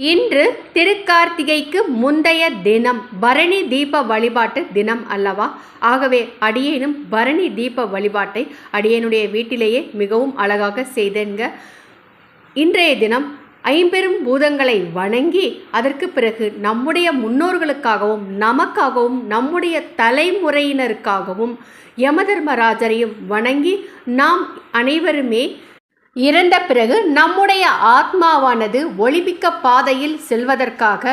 இன்று திருக்கார்த்திகைக்கு முந்தைய தினம் பரணி தீப வழிபாட்டு தினம் அல்லவா? ஆகவே அடியேனும் பரணி தீப வழிபாட்டை அடியேனுடைய வீட்டிலேயே மிகவும் அழகாக செய்தேங்க இன்றைய தினம் ஐம்பெரும் பூதங்களை வணங்கி அதற்கு பிறகு நம்முடைய முன்னோர்களுக்காகவும் நமக்காகவும் நம்முடைய தலைமுறையினருக்காகவும் யமதர்மராஜரையும் வணங்கி நாம் அனைவருமே இறந்த பிறகு நம்முடைய ஆத்மாவானது ஒளிமிக்க பாதையில் செல்வதற்காக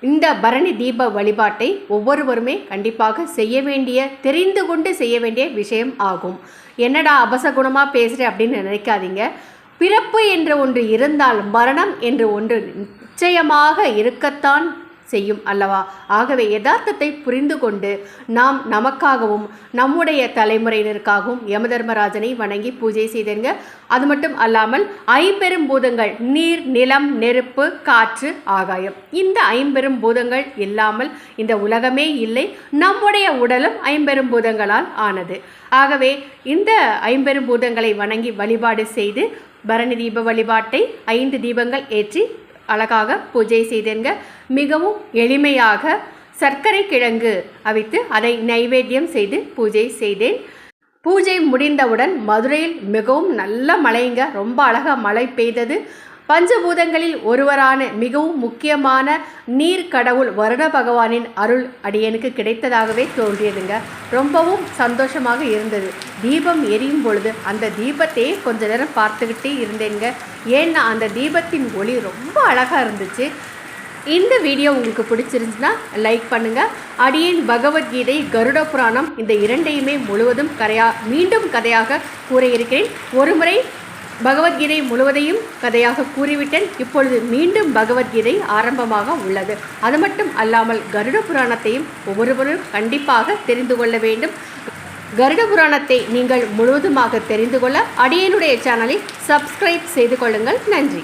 இந்த பரணி தீப வழிபாட்டை ஒவ்வொருவருமே கண்டிப்பாக செய்ய வேண்டிய தெரிந்து கொண்டு செய்ய வேண்டிய விஷயம் ஆகும். என்னடா அபசகுணமாக பேசுகிறேன் அப்படின்னு நினைக்காதீங்க. பிறப்பு என்று ஒன்று இருந்தால் மரணம் என்று ஒன்று நிச்சயமாக இருக்கத்தான் செய்யும் அல்லவா? ஆகவே யதார்த்தத்தை புரிந்து கொண்டு நாம் நமக்காகவும் நம்முடைய தலைமுறையினருக்காகவும் யமதர்மராஜனை வணங்கி பூஜை செய்தேங்க. அது மட்டும் அல்லாமல் ஐம்பெரும் பூதங்கள் நீர் நிலம் நெருப்பு காற்று ஆகாயம். இந்த ஐம்பெரும் பூதங்கள் இல்லாமல் இந்த உலகமே இல்லை. நம்முடைய உடலும் ஐம்பெரும் பூதங்களால் ஆனது. ஆகவே இந்த ஐம்பெரும் பூதங்களை வணங்கி வழிபாடு செய்து பரணி தீப வழிபாட்டை ஐந்து தீபங்கள் ஏற்றி அழகாக பூஜை செய்தேங்க. மிகவும் எளிமையாக சர்க்கரை கிழங்கு அவித்து அதை நைவேத்தியம் செய்து பூஜை செய்தேன். பூஜை முடிந்தவுடன் மதுரையில் மிகவும் நல்ல மழைங்க. ரொம்ப அழகாக மழை பெய்தது. பஞ்சபூதங்களில் ஒருவரான மிகவும் முக்கியமான நீர் கடவுள் வருண பகவானின் அருள் அடியனுக்கு கிடைத்ததாகவே தோன்றியதுங்க. ரொம்பவும் சந்தோஷமாக இருந்தது. தீபம் எரியும் பொழுது அந்த தீபத்தையே கொஞ்ச நேரம் பார்த்துக்கிட்டே இருந்தேங்க ஏன்னா அந்த தீபத்தின் ஒளி ரொம்ப அழகாக இருந்துச்சு. இந்த வீடியோ உங்களுக்கு பிடிச்சிருந்துச்சுன்னா லைக் பண்ணுங்கள் அடியேன் பகவத்கீதை கருட புராணம் இந்த இரண்டையுமே முழுவதும் கதையாக மீண்டும் கதையாக கூற இருக்கிறேன். ஒருமுறை பகவத்கீதை முழுவதையும் கதையாக கூறிவிட்டேன். இப்பொழுது மீண்டும் பகவத்கீதை ஆரம்பமாக உள்ளது. அது மட்டும் அல்லாமல் கருட புராணத்தையும் ஒவ்வொருவரும் கண்டிப்பாக தெரிந்து கொள்ள வேண்டும். கருட புராணத்தை நீங்கள் முழுவதுமாக தெரிந்து கொள்ள அடியனுடைய சேனலை சப்ஸ்கிரைப் செய்து கொள்ளுங்கள். நன்றி.